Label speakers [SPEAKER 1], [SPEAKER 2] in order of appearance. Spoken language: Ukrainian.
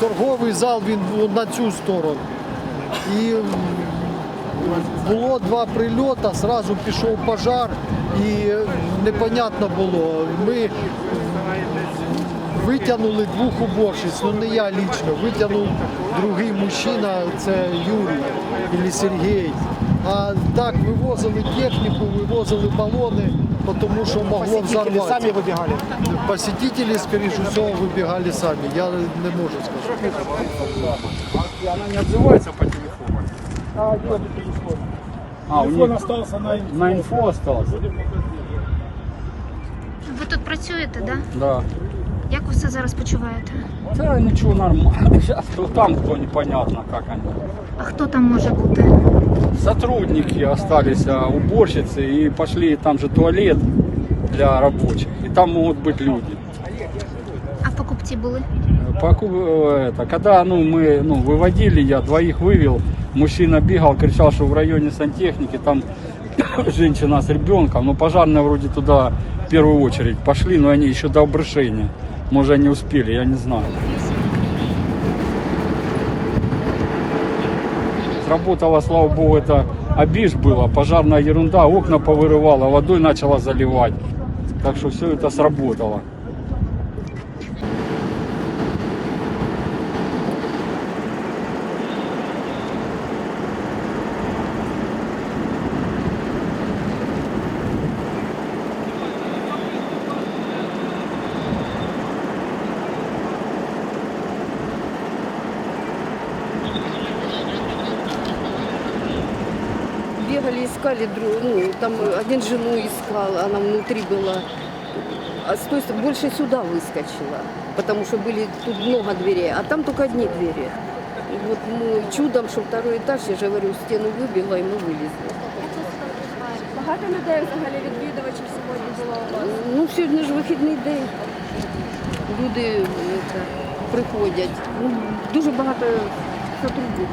[SPEAKER 1] Торговий зал він на цю сторону. І було два прильоти, одразу пішов пожар і непонятно було. Ми витягнули двох уборщиць, ну не я лічно, витягнув другий мужчина, це Юрій або Сергій. А так вивозили техніку, вивозили балони, тому що могло
[SPEAKER 2] Посетители
[SPEAKER 1] взорватися.
[SPEAKER 2] сами выбегали.
[SPEAKER 1] Посетители, скоріше всього, вибігали самі. Я не можу сказати.
[SPEAKER 3] Она не отзывается по телефону.
[SPEAKER 2] А, телефон?
[SPEAKER 3] А,
[SPEAKER 2] Телефон
[SPEAKER 3] них
[SPEAKER 2] остался на
[SPEAKER 3] на инфо остался?
[SPEAKER 4] Ви тут працюєте, да?
[SPEAKER 3] Да.
[SPEAKER 4] Як ви все зараз почуваєте?
[SPEAKER 3] Да, ничего, нормально. Сейчас кто там, кто непонятно, как они.
[SPEAKER 4] А хто там може бути?
[SPEAKER 3] Сотрудники остались, а, уборщицы, и пошли, там же туалет для рабочих. И там могут быть люди.
[SPEAKER 4] А покупці були?
[SPEAKER 3] Поку- э, это, когда ну, мы ну, выводили, я двоих вывел, мужчина бегал, кричал, что в районе сантехники там женщина с ребенком, но пожарные вроде туда в первую очередь пошли, но они еще до обрушения. Может, они успели, я не знаю. Сработало, слава богу, это обиж было, пожарная ерунда, окна повырывала, водой начала заливать. Так что все это сработало.
[SPEAKER 5] бегали, искали, дру- ну, там один жену искал, она внутри была. А с той стороны больше сюда выскочила, потому что были тут много дверей, а там только одни двери. И вот мы чудом, что второй этаж, я же говорю, стену выбила, и мы вылезли.
[SPEAKER 6] Багато людей взагалі відвідувачів сьогодні було у вас.
[SPEAKER 5] Ну, сьогодні ж вихідний день. Люди е, це, приходять. Ну, дуже багато сотрудників.